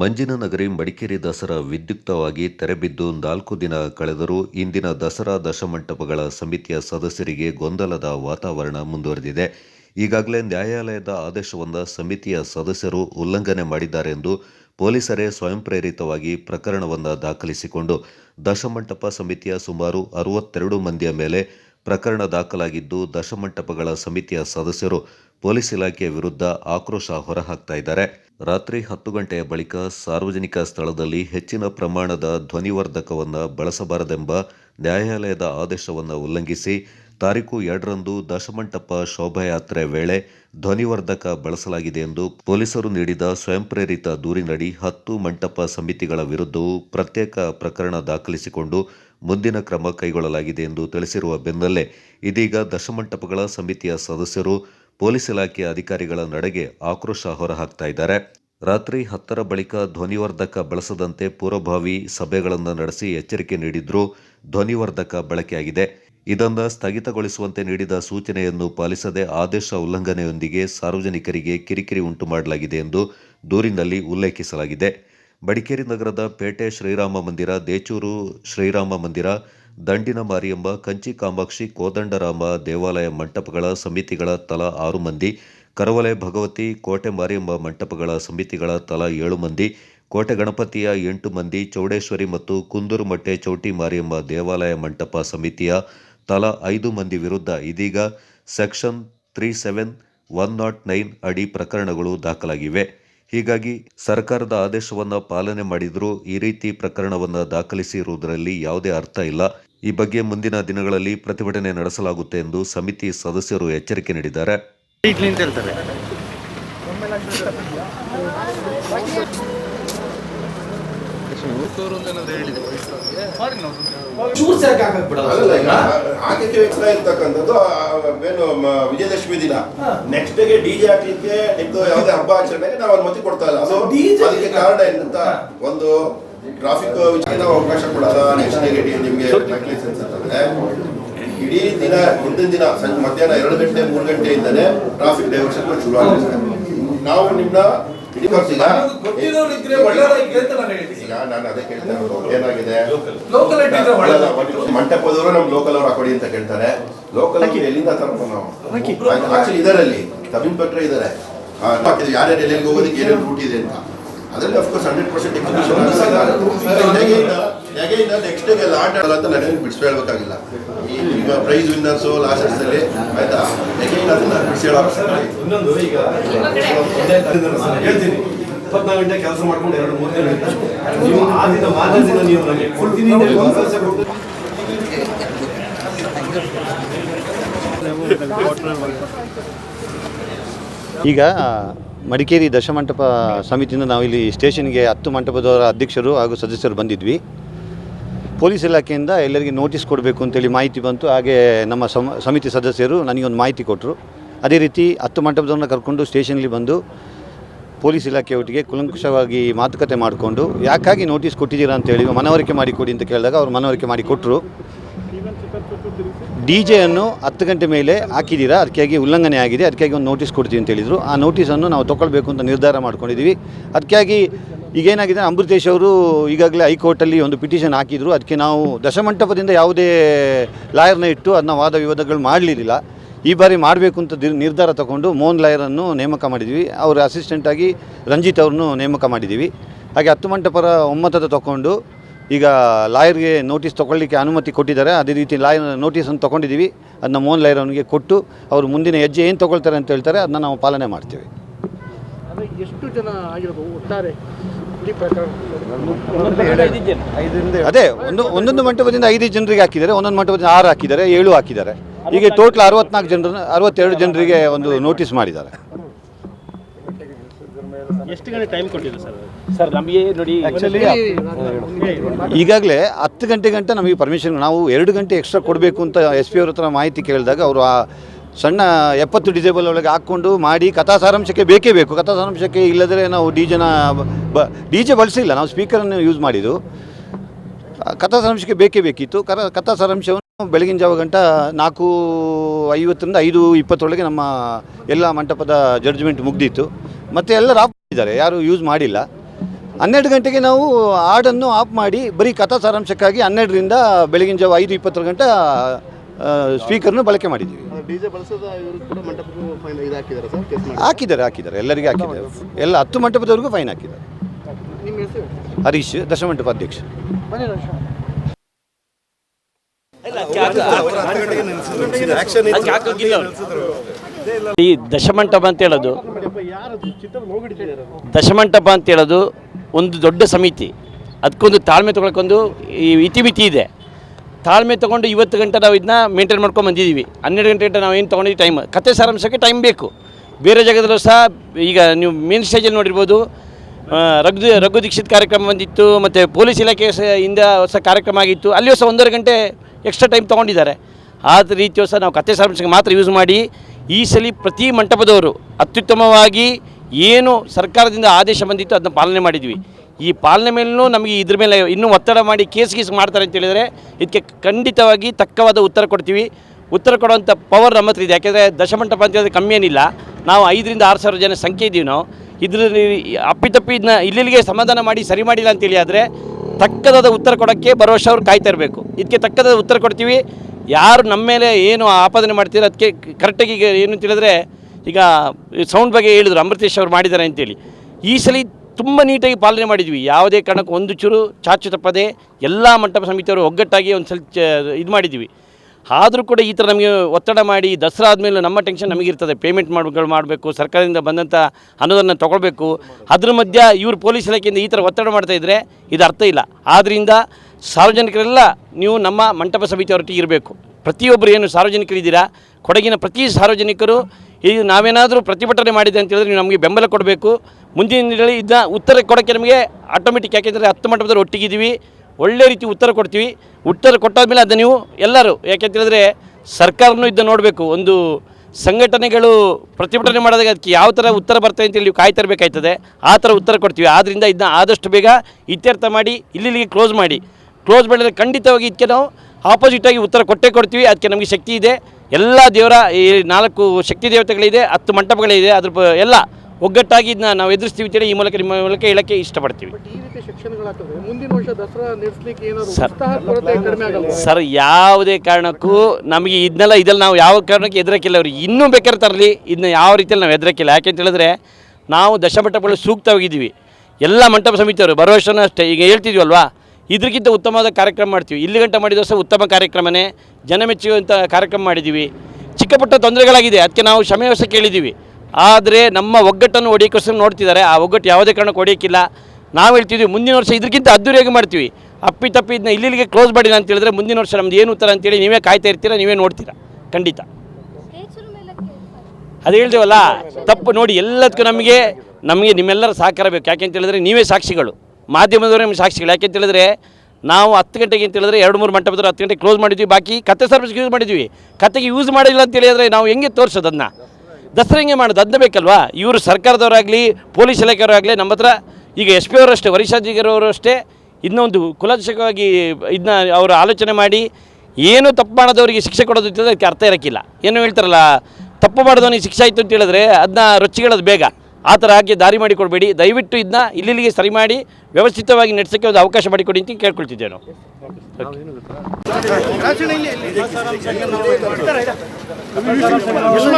ಮಂಜಿನನಗರಿ ಮಡಿಕೇರಿ ದಸರಾ ವಿದ್ಯುಕ್ತವಾಗಿ ತೆರೆಬಿದ್ದು ನಾಲ್ಕು ದಿನ ಕಳೆದರೂ ಇಂದಿನ ದಸರಾ ದಶಮಂಟಪಗಳ ಸಮಿತಿಯ ಸದಸ್ಯರಿಗೆ ಗೊಂದಲದ ವಾತಾವರಣ ಮುಂದುವರೆದಿದೆ. ಈಗಾಗಲೇ ನ್ಯಾಯಾಲಯದ ಆದೇಶವನ್ನು ಸಮಿತಿಯ ಸದಸ್ಯರು ಉಲ್ಲಂಘನೆ ಮಾಡಿದ್ದಾರೆಂದು ಪೊಲೀಸರೇ ಸ್ವಯಂ ಪ್ರೇರಿತವಾಗಿ ಪ್ರಕರಣವನ್ನು ದಾಖಲಿಸಿಕೊಂಡು, ದಶಮಂಟಪ ಸಮಿತಿಯ ಸುಮಾರು ಅರವತ್ತೆರಡು ಮಂದಿಯ ಮೇಲೆ ಪ್ರಕರಣ ದಾಖಲಾಗಿದ್ದು, ದಶಮಂಟಪಗಳ ಸಮಿತಿಯ ಸದಸ್ಯರು ಪೊಲೀಸ್ ಇಲಾಖೆಯ ವಿರುದ್ಧ ಆಕ್ರೋಶ ಹೊರಹಾಕ್ತಾ ಇದ್ದಾರೆ. ರಾತ್ರಿ ಹತ್ತು ಗಂಟೆಯ ಬಳಿಕ ಸಾರ್ವಜನಿಕ ಸ್ಥಳದಲ್ಲಿ ಹೆಚ್ಚಿನ ಪ್ರಮಾಣದ ಧ್ವನಿವರ್ಧಕವನ್ನು ಬಳಸಬಾರದೆಂಬ ನ್ಯಾಯಾಲಯದ ಆದೇಶವನ್ನು ಉಲ್ಲಂಘಿಸಿ ತಾರೀಕು ಎರಡರಂದು ದಶಮಂಟಪ ಶೋಭಾಯಾತ್ರೆ ವೇಳೆ ಧ್ವನಿವರ್ಧಕ ಬಳಸಲಾಗಿದೆ ಎಂದು ಪೊಲೀಸರು ನೀಡಿದ ಸ್ವಯಂಪ್ರೇರಿತ ದೂರಿನಡಿ ಹತ್ತು ಮಂಟಪ ಸಮಿತಿಗಳ ವಿರುದ್ಧವೂ ಪ್ರತ್ಯೇಕ ಪ್ರಕರಣ ದಾಖಲಿಸಿಕೊಂಡು ಮುಂದಿನ ಕ್ರಮ ಕೈಗೊಳ್ಳಲಾಗಿದೆ ಎಂದು ತಿಳಿಸಿರುವ ಬೆನ್ನಲ್ಲೇ ಇದೀಗ ದಶಮಂಟಪಗಳ ಸಮಿತಿಯ ಸದಸ್ಯರು ಪೊಲೀಸ್ ಇಲಾಖೆಯ ಅಧಿಕಾರಿಗಳ ನಡೆಗೆ ಆಕ್ರೋಶ ಹೊರಹಾಕ್ತಾ ಇದ್ದಾರೆ. ರಾತ್ರಿ ಹತ್ತರ ಬಳಿಕ ಧ್ವನಿವರ್ಧಕ ಬಳಸದಂತೆ ಪೂರ್ವಭಾವಿ ಸಭೆಗಳನ್ನು ನಡೆಸಿ ಎಚ್ಚರಿಕೆ ನೀಡಿದ್ರೂ ಧ್ವನಿವರ್ಧಕ ಬಳಕೆಯಾಗಿದೆ. ಇದನ್ನು ಸ್ಥಗಿತಗೊಳಿಸುವಂತೆ ನೀಡಿದ ಸೂಚನೆಯನ್ನು ಪಾಲಿಸದೆ ಆದೇಶ ಉಲ್ಲಂಘನೆಯೊಂದಿಗೆ ಸಾರ್ವಜನಿಕರಿಗೆ ಕಿರಿಕಿರಿ ಉಂಟು ಮಾಡಲಾಗಿದೆ ಎಂದು ದೂರಿನಲ್ಲಿ ಉಲ್ಲೇಖಿಸಲಾಗಿದೆ. ಬಡಿಕೇರಿ ನಗರದ ಪೇಟೆ ಶ್ರೀರಾಮ ಮಂದಿರ, ದೇಚೂರು ಶ್ರೀರಾಮ ಮಂದಿರ ದಂಡಿನ ಮಾರಿಯಮ್ಮ ಕಂಚಿ ಕಾಮಾಕ್ಷಿ ಕೋದಂಡರಾಮ ದೇವಾಲಯ ಮಂಟಪಗಳ ಸಮಿತಿಗಳ ತಲಾ ಆರು ಮಂದಿ, ಕರವಲೆ ಭಗವತಿ ಕೋಟೆ ಮಾರಿಯಮ್ಮ ಮಂಟಪಗಳ ಸಮಿತಿಗಳ ತಲಾ ಏಳು ಮಂದಿ, ಕೋಟೆ ಗಣಪತಿಯ ಎಂಟು ಮಂದಿ, ಚೌಡೇಶ್ವರಿ ಮತ್ತು ಕುಂದೂರುಮಟ್ಟೆ ಚೌಟಿ ಮಾರಿಯಮ್ಮ ದೇವಾಲಯ ಮಂಟಪ ಸಮಿತಿಯ ತಲಾ ಐದು ಮಂದಿ ವಿರುದ್ಧ ಇದೀಗ section three seven one not nine ಅಡಿ ಪ್ರಕರಣಗಳು ದಾಖಲಾಗಿವೆ. ಹೀಗಾಗಿ ಸರ್ಕಾರದ ಆದೇಶವನ್ನು ಪಾಲನೆ ಮಾಡಿದರೂ ಈ ರೀತಿ ಪ್ರಕರಣವನ್ನು ದಾಖಲಿಸಿರುವುದರಲ್ಲಿ ಯಾವುದೇ ಅರ್ಥ ಇಲ್ಲ. ಈ ಬಗ್ಗೆ ಮುಂದಿನ ದಿನಗಳಲ್ಲಿ ಪ್ರತಿಭಟನೆ ನಡೆಸಲಾಗುತ್ತೆ ಎಂದು ಸಮಿತಿ ಸದಸ್ಯರು ಎಚ್ಚರಿಕೆ ನೀಡಿದ್ದಾರೆ. ಚೂರ್ ಬಿಡಲ್ಲ. ಈಗ ಇರ್ತಕ್ಕಂಥದ್ದು ಆ, ಏನು ವಿಜಯದಶಮಿ ದಿನ. ನೆಕ್ಸ್ಟ್ ಡೇಗೆ ಡಿಜೆ ಹಾಕ್ಲಿಕ್ಕೆ ನಿಮ್ದು ಯಾವುದೇ ಹಬ್ಬ ಆಚರಣೆಗೆ ನಾವು ಅನುಮತಿ ಕೊಡ್ತಾ ಇಲ್ಲ. ಅದು ಅದಕ್ಕೆ ಕಾರಣ ಏನಂತ ಒಂದು ಟ್ರಾಫಿಕ್ ವಿಚಾರ ನಾವು ಅವಕಾಶ ಕೊಡಲ್ಲ. ನೆಕ್ಸ್ಟ್ ಡೇಗೆ ಡಿ- ನಿಮ್ಗೆ ಇಡೀ ದಿನ ಮುಂದಿನ ದಿನ ಸಂಜೆ ಮಧ್ಯಾಹ್ನ ಎರಡು ಗಂಟೆ ಮೂರು ಗಂಟೆಯಿಂದಲೇ ಟ್ರಾಫಿಕ್ ಡೈವರ್ಷನ್ ಶುರು ಆಗುತ್ತೆ ನಾವು ವರ್ಷ ಈಗ ನಾನು ಹೇಳ್ತೀನಿ ನಾನು ಅದೇ ಕೇಳ್ತಾ ಏನಾಗಿದೆ? ಮಂಟಪದವರು ನಮ್ ಲೋಕಲ್ ಅವ್ರು ಹಾಕೊಡಿ ಅಂತ ಕೇಳ್ತಾರೆ. ಲೋಕಲ್ ಎಲ್ಲಿಂದ ನಾವು? ಆಕ್ಚುಲಿ ಇದರಲ್ಲಿ ತಮಿಳ್ ಪಟ್ರೆ ಇದಾರೆ. ಯಾರ್ಯಾರು ಎಲ್ಲೆಲ್ಲಿ ಹೋಗೋದಕ್ಕೆ ಏನೇನು ರೂಟ್ ಇದೆ ಅಂತ. ಅದರಲ್ಲಿ of course hundred percent execution next ಡೇಗೆ ಲಾಟ್ ಆಗಲ್ಲ ಅಂತ ನನಗೆ ಬಿಡಿಸಿ ಹೇಳ್ಬೇಕಾಗಿಲ್ಲ. ಈ ಈಗ ಪ್ರೈಸ್ ವಿನ್ನರ್ಸು ಲಾಸರ್ಸ್ ಅಲ್ಲಿ ಆಯ್ತಾ? ಎಗೈನ್ ಅದನ್ನ ಬಿಡಿಸಿ ಹೇಳೋ ಇನ್ನೊಂದು ಈಗ ಹೇಳ್ತೀನಿ. ಇಪ್ಪತ್ನಾಲ್ಕು ಗಂಟೆ ಕೆಲಸ ಮಾಡ್ಕೊಂಡು ಎರಡು ಮೂರು. ನೀವು ಆ ದಿನ ಮಾರನೇ ದಿನ ನೀವು ನನಗೆ ಕೊಡ್ತೀನಿ ಈಗ ಮಡಿಕೇರಿ ದಶಮಂಟಪ ಸಮಿತಿಯಿಂದ ನಾವು ಇಲ್ಲಿ ಸ್ಟೇಷನ್ಗೆ ಹತ್ತು ಮಂಟಪದವರ ಅಧ್ಯಕ್ಷರು ಹಾಗೂ ಸದಸ್ಯರು ಬಂದಿದ್ವಿ. ಪೊಲೀಸ್ ಇಲಾಖೆಯಿಂದ ಎಲ್ಲರಿಗೆ ನೋಟಿಸ್ ಕೊಡಬೇಕು ಅಂತೇಳಿ ಮಾಹಿತಿ ಬಂತು. ಹಾಗೆ ನಮ್ಮ ಸಮ, ಸಮಿತಿ ಸದಸ್ಯರು ನನಗೊಂದು ಮಾಹಿತಿ ಕೊಟ್ಟರು ಅದೇ ರೀತಿ ಹತ್ತು ಮಂಟಪದವ್ರನ್ನ ಕರ್ಕೊಂಡು ಸ್ಟೇಷನಲ್ಲಿ ಬಂದು ಪೊಲೀಸ್ ಇಲಾಖೆ ಒಟ್ಟಿಗೆ ಕುಲಂಕುಷವಾಗಿ ಮಾತುಕತೆ ಮಾಡಿಕೊಂಡು, ಯಾಕಾಗಿ ನೋಟಿಸ್ ಕೊಟ್ಟಿದ್ದೀರಾ ಅಂತೇಳಿ ಮನವರಿಕೆ ಮಾಡಿಕೊಡಿ ಅಂತ ಕೇಳಿದಾಗ ಅವರು ಮನವರಿಕೆ ಮಾಡಿ ಕೊಟ್ಟರು ಡಿ ಜೆಯನ್ನು ಹತ್ತು ಗಂಟೆ ಮೇಲೆ ಹಾಕಿದ್ದೀರಾ? ಅದಕ್ಕಾಗಿ ಉಲ್ಲಂಘನೆ ಆಗಿದೆ. ಅದಕ್ಕಾಗಿ ಒಂದು ನೋಟಿಸ್ ಕೊಡ್ತೀವಿ ಅಂತ ಹೇಳಿದರು. ಆ ನೋಟಿಸನ್ನು ನಾವು ತೊಗೊಳ್ಬೇಕು ಅಂತ ನಿರ್ಧಾರ ಮಾಡ್ಕೊಂಡಿದ್ದೀವಿ. ಅದಕ್ಕಾಗಿ ಈಗೇನಾಗಿದೆ ಅಮೃತೇಶ್ ಅವರು ಈಗಾಗಲೇ ಹೈಕೋರ್ಟಲ್ಲಿ ಒಂದು ಪಿಟಿಷನ್ ಹಾಕಿದ್ರು. ಅದಕ್ಕೆ ನಾವು ದಶಮಂಟಪದಿಂದ ಯಾವುದೇ ಲಾಯರ್ನ ಇಟ್ಟು ಅದನ್ನ ವಾದ ವಿವಾದಗಳು ಮಾಡಲಿಲ್ಲ ಈ ಬಾರಿ ಮಾಡಬೇಕು ಅಂತ ನಿರ್ಧಾರ ತಗೊಂಡು ಮೋಹನ್ ಲಾಯರನ್ನು ನೇಮಕ ಮಾಡಿದ್ವಿ. ಅವರ ಅಸಿಸ್ಟೆಂಟಾಗಿ ರಂಜಿತ್ ಅವ್ರನ್ನು ನೇಮಕ ಮಾಡಿದ್ದೀವಿ. ಹಾಗೆ ಹತ್ತು ಮಂಟಪರ ಒಮ್ಮತದ ತಗೊಂಡು ಈಗ ಲಾಯರ್ಗೆ ನೋಟಿಸ್ ತೊಗೊಳ್ಳಿಕ್ಕೆ ಅನುಮತಿ ಕೊಟ್ಟಿದ್ದಾರೆ. ಅದೇ ರೀತಿ ಲಾಯರ್ ನೋಟಿಸನ್ನು ತೊಗೊಂಡಿದ್ದೀವಿ. ಅದನ್ನ ಮೋಹನ್ ಲಾಯರ್ ಅವನಿಗೆ ಕೊಟ್ಟು ಅವರು ಮುಂದಿನ ಹೆಜ್ಜೆ ಏನು ತೊಗೊಳ್ತಾರೆ ಅಂತ ಹೇಳ್ತಾರೆ. ಅದನ್ನ ನಾವು ಪಾಲನೆ ಮಾಡ್ತೀವಿ. ಎಷ್ಟು ಜನ ಒಟ್ಟಾರೆ? ಅದೇ ಒಂದು ಒಂದೊಂದು ಮಂಟಪದಿಂದ ಐದು ಜನರಿಗೆ ಹಾಕಿದ್ದಾರೆ ಒಂದೊಂದು ಮಂಟಪದಿಂದ ಆರು ಹಾಕಿದ್ದಾರೆ ಏಳು ಹಾಕಿದ್ದಾರೆ. ಈಗ ಟೋಟಲ್ ಅರವತ್ನಾಲ್ಕು ಜನರ ಅರವತ್ತೆರಡು ಜನರಿಗೆ ಒಂದು ನೋಟಿಸ್ ಮಾಡಿದ್ದಾರೆ. ಈಗಾಗಲೇ ಹತ್ತು ಗಂಟೆ ಗಂಟೆ ನಮಗೆ ಪರ್ಮಿಷನ್ ನಾವು ಎರಡು ಗಂಟೆ ಎಕ್ಸ್ಟ್ರಾ ಕೊಡಬೇಕು ಅಂತ ಎಸ್ ಪಿ ಅವ್ರ ಹತ್ರ ಮಾಹಿತಿ ಕೇಳಿದಾಗ ಅವರು ಆ ಸಣ್ಣ ಎಪ್ಪತ್ತು ಡಿಸೇಬಲ್ ಒಳಗೆ ಹಾಕ್ಕೊಂಡು ಮಾಡಿ ಕಥಾ ಸಾರಾಂಶಕ್ಕೆ ಬೇಕೇ ಬೇಕು. ಕಥಾ ಸಾರಾಂಶಕ್ಕೆ ಇಲ್ಲದ್ರೆ ನಾವು ಡಿ ಜೆನ ಬ ಡಿ ಜೆ ಬಳಸಿಲ್ಲ, ನಾವು ಸ್ಪೀಕರನ್ನು ಯೂಸ್ ಮಾಡಿದ್ದು. ಕಥಾ ಸಾರಾಂಶಕ್ಕೆ ಬೇಕೇ ಬೇಕಿತ್ತು. ಕರ, ಕಥಾ ಸಾರಾಂಶವನ್ನು ಬೆಳಗಿನ ಜಾವ ಗಂಟ ನಾಲ್ಕು ಐವತ್ತರಿಂದ ಐದು ಇಪ್ಪತ್ತರೊಳಗೆ ನಮ್ಮ ಎಲ್ಲ ಮಂಟಪದ ಜಡ್ಜ್ಮೆಂಟ್ ಮುಗ್ದಿತ್ತು. ಮತ್ತು ಎಲ್ಲರೂ ಆಫ್ ಮಾಡಿದ್ದಾರೆ, ಯಾರು ಯೂಸ್ ಮಾಡಿಲ್ಲ. ಹನ್ನೆರಡು ಗಂಟೆಗೆ ನಾವು ಹಾಡನ್ನು ಆಫ್ ಮಾಡಿ ಬರೀ ಕಥಾ ಸಾರಾಂಶಕ್ಕಾಗಿ ಹನ್ನೆರಡರಿಂದ ಬೆಳಗಿನ ಜಾವ ಐದು ಇಪ್ಪತ್ತರ ಗಂಟೆ ಸ್ಪೀಕರ್ನು ಬಳಕೆ ಮಾಡಿದ್ದೀವಿ. ಡಿಜೆ ಬಳಸದ ಇವರು ಕೂಡ ಮಂಟಪಕ್ಕೂ ಫೈನ್ ಇದು ಹಾಕಿದ್ದಾರೆ ಸರ್ ಕೇಸ್ ಮಾಡಿ ಹಾಕಿದ್ದಾರೆ ಹಾಕಿದ್ದಾರೆ. ಎಲ್ಲರಿಗೆ ಹಾಕಿದ್ದಾರೆ. ಎಲ್ಲ ಹತ್ತು ಮಂಟಪದವರೆಗೂ ಫೈನ್ ಹಾಕಿದ್ದಾರೆ. ನಿಮ್ಮ ಹೆಸರು ಹರೀಶ್ ದಶಮಂಟಪ ಅಧ್ಯಕ್ಷ. ಈ ದಶಮಂಟಪ ಅಂತ ಹೇಳೋದು ದಶಮಂಟಪ ಅಂತ ಹೇಳೋದು ಒಂದು ದೊಡ್ಡ ಸಮಿತಿ. ಅದಕ್ಕೊಂದು ತಾಳ್ಮೆ ತಗೊಳಕ್ಕೊಂದು ಈ ಇತಿಮಿತಿ ಇದೆ. ತಾಳ್ಮೆ ತೊಗೊಂಡು ಇವತ್ತು ಗಂಟೆ ನಾವು ಇದನ್ನ ಮೇಂಟೈನ್ ಮಾಡ್ಕೊಂಡು ಬಂದಿದ್ದೀವಿ. ಹನ್ನೆರಡು ಗಂಟೆ ಗಂಟೆ ನಾವು ಏನು ತೊಗೊಂಡಿದ್ದೀವಿ ಟೈಮ್ ಕತೆ ಸಾರಾಂಶಕ್ಕೆ ಟೈಮ್ ಬೇಕು. ಬೇರೆ ಜಾಗದಲ್ಲೂ ಸಹ ಈಗ ನೀವು ಮೇನ್ ಸ್ಟೇಜಲ್ಲಿ ನೋಡಿರ್ಬೋದು. ರಘು ರಘು ದೀಕ್ಷಿತ್ ಕಾರ್ಯಕ್ರಮ ಬಂದಿತ್ತು, ಮತ್ತು ಪೊಲೀಸ್ ಇಲಾಖೆ ಇಂದ ಹೊಸ ಕಾರ್ಯಕ್ರಮ ಆಗಿತ್ತು. ಅಲ್ಲಿಯೂ ಸಹ ಒಂದೂವರೆ ಗಂಟೆ ಎಕ್ಸ್ಟ್ರಾ ಟೈಮ್ ತೊಗೊಂಡಿದ್ದಾರೆ. ಆ ರೀತಿಯೂ ಸಹ ನಾವು ಕತೆ ಸಾರಾಂಶಕ್ಕೆ ಮಾತ್ರ ಯೂಸ್ ಮಾಡಿ, ಈ ಸಲ ಪ್ರತಿ ಮಂಟಪದವರು ಅತ್ಯುತ್ತಮವಾಗಿ ಏನು ಸರ್ಕಾರದಿಂದ ಆದೇಶ ಬಂದಿತ್ತು ಅದನ್ನ ಪಾಲನೆ ಮಾಡಿದ್ವಿ. ಈ ಪಾಲನೆ ಮೇಲೂ ನಮಗೆ ಇದ್ರ ಮೇಲೆ ಇನ್ನೂ ಒತ್ತಡ ಮಾಡಿ ಕೇಸ್ ಗೀಸ್ ಮಾಡ್ತಾರೆ ಅಂತ ಹೇಳಿದರೆ ಇದಕ್ಕೆ ಖಂಡಿತವಾಗಿ ತಕ್ಕವಾದ ಉತ್ತರ ಕೊಡ್ತೀವಿ. ಉತ್ತರ ಕೊಡುವಂಥ ಪವರ್ ನಮ್ಮ ಹತ್ರ ಇದೆ. ಯಾಕೆಂದರೆ ದಶಮಂಟಪ ಅಂತ ಹೇಳಿದ್ರೆ ಕಮ್ಮಿ ಏನಿಲ್ಲ. ನಾವು ಐದರಿಂದ ಆರು ಸಾವಿರ ಜನ ಸಂಖ್ಯೆ ಇದ್ದೀವಿ ನಾವು. ಇದರಲ್ಲಿ ಅಪ್ಪಿತಪ್ಪಿ ಇದನ್ನ ಇಲ್ಲಿಗೆ ಸಮಾಧಾನ ಮಾಡಿ ಸರಿ ಮಾಡಿಲ್ಲ ಅಂತೇಳಿ ಆದರೆ ತಕ್ಕದಾದ ಉತ್ತರ ಕೊಡೋಕ್ಕೆ ಬರೋ ವರ್ಷ ಅವ್ರು ಕಾಯ್ತಾ ಇರಬೇಕು. ಇದಕ್ಕೆ ತಕ್ಕದಾದ ಉತ್ತರ ಕೊಡ್ತೀವಿ. ಯಾರು ನಮ್ಮ ಮೇಲೆ ಏನು ಆಪಾದನೆ ಮಾಡ್ತೀರೋ ಅದಕ್ಕೆ ಕರೆಕ್ಟಾಗಿ ಈಗ ಏನು ಅಂತ ಈಗ ಸೌಂಡ್ ಬಗ್ಗೆ ಹೇಳಿದ್ರು. ಅಮೃತೇಶ್ ಅವ್ರು ಮಾಡಿದ್ದಾರೆ ಅಂತೇಳಿ ಈ ಸಲ ತುಂಬ ನೀಟಾಗಿ ಪಾಲನೆ ಮಾಡಿದ್ವಿ. ಯಾವುದೇ ಕಾರಣಕ್ಕೂ ಒಂದು ಚೂರು ಚಾಚು ತಪ್ಪದೆ ಎಲ್ಲ ಮಂಟಪ ಸಮಿತಿಯವರು ಒಗ್ಗಟ್ಟಾಗಿ ಒಂದು ಸ್ವಲ್ಪ ಇದು ಮಾಡಿದ್ವಿ. ಆದರೂ ಕೂಡ ಈ ಥರ ನಮಗೆ ಒತ್ತಡ ಮಾಡಿ ದಸರಾ ಆದಮೇಲೆ ನಮ್ಮ ಟೆನ್ಷನ್ ನಮಗಿರ್ತದೆ ಪೇಮೆಂಟ್ ಮಾಡ್ಗಳು ಮಾಡಬೇಕು, ಸರ್ಕಾರದಿಂದ ಬಂದಂಥ ಅನುದಾನ ತೊಗೊಳ್ಬೇಕು. ಅದ್ರ ಮಧ್ಯ ಇವರು ಪೊಲೀಸ್ ಇಲಾಖೆಯಿಂದ ಈ ಥರ ಒತ್ತಡ ಮಾಡ್ತಾಯಿದ್ರೆ ಇದು ಅರ್ಥ ಇಲ್ಲ. ಆದ್ದರಿಂದ ಸಾರ್ವಜನಿಕರೆಲ್ಲ ನೀವು ನಮ್ಮ ಮಂಟಪ ಸಮಿತಿಯವರೊಟ್ಟಿಗೆ ಇರಬೇಕು. ಪ್ರತಿಯೊಬ್ಬರು ಏನು ಸಾರ್ವಜನಿಕರಿದ್ದೀರಾ? ಕೊಡಗಿನ ಪ್ರತಿ ಸಾರ್ವಜನಿಕರು ಈಗ ನಾವೇನಾದರೂ ಪ್ರತಿಭಟನೆ ಮಾಡಿದೆ ಅಂತ ಹೇಳಿದ್ರೆ ನೀವು ನಮಗೆ ಬೆಂಬಲ ಕೊಡಬೇಕು. ಮುಂದಿನ ದಿನಗಳಲ್ಲಿ ಇದನ್ನ ಉತ್ತರ ಕೊಡೋಕ್ಕೆ ನಮಗೆ ಆಟೋಮೆಟಿಕ್ ಯಾಕೆಂದರೆ ಹತ್ತು ಮಟ್ಟದಲ್ಲಿ ಒಟ್ಟಿಗಿದ್ದೀವಿ. ಒಳ್ಳೆ ರೀತಿ ಉತ್ತರ ಕೊಡ್ತೀವಿ. ಉತ್ತರ ಕೊಟ್ಟಾದ್ಮೇಲೆ ಅದನ್ನು ನೀವು ಎಲ್ಲರೂ ಯಾಕೆಂತೇಳಿದ್ರೆ ಸರ್ಕಾರನೂ ಇದನ್ನು ನೋಡಬೇಕು. ಒಂದು ಸಂಘಟನೆಗಳು ಪ್ರತಿಭಟನೆ ಮಾಡಿದಾಗ ಅದಕ್ಕೆ ಯಾವ ಥರ ಉತ್ತರ ಬರ್ತದೆ ಅಂತೇಳಿ ನೀವು ಕಾಯ್ತಿರಬೇಕಾಯ್ತದೆ ಆ ಥರ ಉತ್ತರ ಕೊಡ್ತೀವಿ. ಆದ್ದರಿಂದ ಇದನ್ನ ಆದಷ್ಟು ಬೇಗ ಇತ್ಯರ್ಥ ಮಾಡಿ ಇಲ್ಲಿಗೆ ಕ್ಲೋಸ್ ಮಾಡಿ. ಕ್ಲೋಸ್ ಮಾಡಿದರೆ ಖಂಡಿತವಾಗಿ ಇದಕ್ಕೆ ನಾವು ಆಪೋಸಿಟಾಗಿ ಉತ್ತರ ಕೊಟ್ಟೇ ಕೊಡ್ತೀವಿ. ಅದಕ್ಕೆ ನಮಗೆ ಶಕ್ತಿ ಇದೆ. ಎಲ್ಲ ದೇವರ ಈ ನಾಲ್ಕು ಶಕ್ತಿ ದೇವತೆಗಳಿದೆ ಹತ್ತು ಮಂಟಪಗಳಿದೆ ಅದ್ರ ಎಲ್ಲ ಒಗ್ಗಟ್ಟಾಗಿ ಇದನ್ನ ನಾವು ಎದುರಿಸ್ತೀವಿ ಅಂತೇಳಿ ಈ ಮೂಲಕ ನಿಮ್ಮ ಮೂಲಕ ಹೇಳಕ್ಕೆ ಇಷ್ಟಪಡ್ತೀವಿ. ಸರ್. ಯಾವುದೇ ಕಾರಣಕ್ಕೂ ನಮಗೆ ಇದನ್ನೆಲ್ಲ ಇದೆಲ್ಲ ನಾವು ಯಾವ ಕಾರಣಕ್ಕೆ ಎದುರಕ್ಕಿಲ್ಲ ಅವ್ರು. ಇನ್ನೂ ಬೇಕಾದ್ರೆ ತರಲಿ ಇದನ್ನ ಯಾವ ರೀತಿಯಲ್ಲಿ ನಾವು ಎದುರಕ್ಕಿಲ್ಲ ಯಾಕೆಂತ ಹೇಳಿದ್ರೆ ನಾವು ದಶಮಂಟಪಗಳು ಸೂಕ್ತವಾಗಿದ್ದೀವಿ. ಎಲ್ಲ ಮಂಟಪ ಸಮಿತಿಯವರು ಬರೋ ವರ್ಷನೂ ಅಷ್ಟೇ. ಈಗ ಹೇಳ್ತಿದ್ವಲ್ವಾ ಇದಕ್ಕಿಂತ ಉತ್ತಮವಾದ ಕಾರ್ಯಕ್ರಮ ಮಾಡ್ತೀವಿ. ಇಲ್ಲಿ ಗಂಟೆ ಮಾಡಿದ ಸಹ ಉತ್ತಮ ಕಾರ್ಯಕ್ರಮನೇ. ಜನ ಮೆಚ್ಚುವಂಥ ಕಾರ್ಯಕ್ರಮ ಮಾಡಿದ್ದೀವಿ ಚಿಕ್ಕ ಪುಟ್ಟ ತೊಂದರೆಗಳಾಗಿದೆ. ಅದಕ್ಕೆ ನಾವು ಕ್ಷಮೆವಶ ಕೇಳಿದ್ದೀವಿ ಆದರೆ ನಮ್ಮ ಒಗ್ಗಟ್ಟನ್ನು ಹೊಡೆಯೋಕ್ಕೋಸ್ಕರ ನೋಡ್ತಿದ್ದಾರೆ. ಆ ಒಗ್ಗಟ್ಟು ಯಾವುದೇ ಕಾರಣಕ್ಕೆ ಹೊಡಿಯೋಕ್ಕಿಲ್ಲ ನಾವು ಹೇಳ್ತಿದ್ವಿ, ಮುಂದಿನ ವರ್ಷ ಇದಕ್ಕಿಂತ ಅದ್ದೂರಿಯಾಗಿ ಮಾಡ್ತೀವಿ. ಅಪ್ಪಿ ತಪ್ಪಿ ಇದನ್ನ ಇಲ್ಲಿಗೆ ಕ್ಲೋಸ್ ಮಾಡಿ ಅಂತ ಹೇಳಿದ್ರೆ ಮುಂದಿನ ವರ್ಷ ನಮ್ದು ಏನು ಉತ್ತರ ಅಂತೇಳಿ ನೀವೇ ಕಾಯ್ತಾ ಇರ್ತೀರಾ, ನೀವೇ ನೋಡ್ತೀರಾ. ಖಂಡಿತ. ಅದು ಹೇಳ್ತೀವಲ್ಲ, ತಪ್ಪು ನೋಡಿ ಎಲ್ಲದಕ್ಕೂ ನಮಗೆ ನಮಗೆ ನಿಮ್ಮೆಲ್ಲರ ಸಹಕಾರ ಬೇಕು. ಯಾಕೆ ಅಂತ ಹೇಳಿದ್ರೆ ನೀವೇ ಸಾಕ್ಷಿಗಳು. ಮಾಧ್ಯಮದವರೇ ನಿಮ್ಮ ಸಾಕ್ಷಿಗಳು. ಯಾಕೆ ಹೇಳಿದ್ರೆ, ನಾವು ಹತ್ತು ಗಂಟೆಗೆ ಅಂತ ಹೇಳಿದ್ರೆ ಎರಡು ಮೂರು ಮಂಟಪದವ್ರು ಹತ್ತು ಗಂಟೆಗೆ ಕ್ಲೋಸ್ ಮಾಡಿದ್ವಿ. ಬಾಕಿ ಕತೆ ಸರ್ವಿಸ್ಗೆ ಯೂಸ್ ಮಾಡಿದ್ವಿ. ಕತೆಗೆ ಯೂಸ್ ಮಾಡಿಲ್ಲ ಅಂತ ಹೇಳಿದ್ರೆ ನಾವು ಹೆಂಗೆ ತೋರಿಸೋದು ಅದನ್ನ? ದಸರಾ ಹೆಂಗೆ ಮಾಡೋದು? ಅದನ್ನ ಬೇಕಲ್ವಾ? ಇವರು ಸರ್ಕಾರದವರಾಗಲಿ, ಪೊಲೀಸ್ ಇಲಾಖೆಯವರಾಗಲಿ ನಮ್ಮ ಹತ್ರ ಈಗ ಎಸ್ ಪಿ ಅವರು ಅಷ್ಟೇ ಅಷ್ಟೇ, ಇನ್ನೊಂದು ಕುಲದಶಕವಾಗಿ ಇದನ್ನ ಅವರು ಆಲೋಚನೆ ಮಾಡಿ, ಏನು ತಪ್ಪು ಮಾಡೋದವರಿಗೆ ಶಿಕ್ಷೆ ಕೊಡೋದು ಅಂತ ಅದಕ್ಕೆ ಅರ್ಥ ಇರೋಕ್ಕಿಲ್ಲ. ಏನು ಹೇಳ್ತಾರಲ್ಲ, ತಪ್ಪು ಮಾಡಿದವನಿಗೆ ಶಿಕ್ಷೆ ಆಯಿತು ಅಂತ ಹೇಳಿದ್ರೆ ಅದನ್ನ ರೊಚ್ಚಿಗಳದು ಬೇಗ. ಆ ಥರ ಆಗಿ ದಾರಿ ಮಾಡಿ ಕೊಡಬೇಡಿ ದಯವಿಟ್ಟು ಇದನ್ನ ಇಲ್ಲಿಗೆ ಸರಿ ಮಾಡಿ, ವ್ಯವಸ್ಥಿತವಾಗಿ ನಡೆಸೋಕ್ಕೆ ಒಂದು ಅವಕಾಶ ಮಾಡಿಕೊಡಿ ಅಂತ ಕೇಳ್ಕೊಳ್ತಿದ್ದೇನು. ನಾವು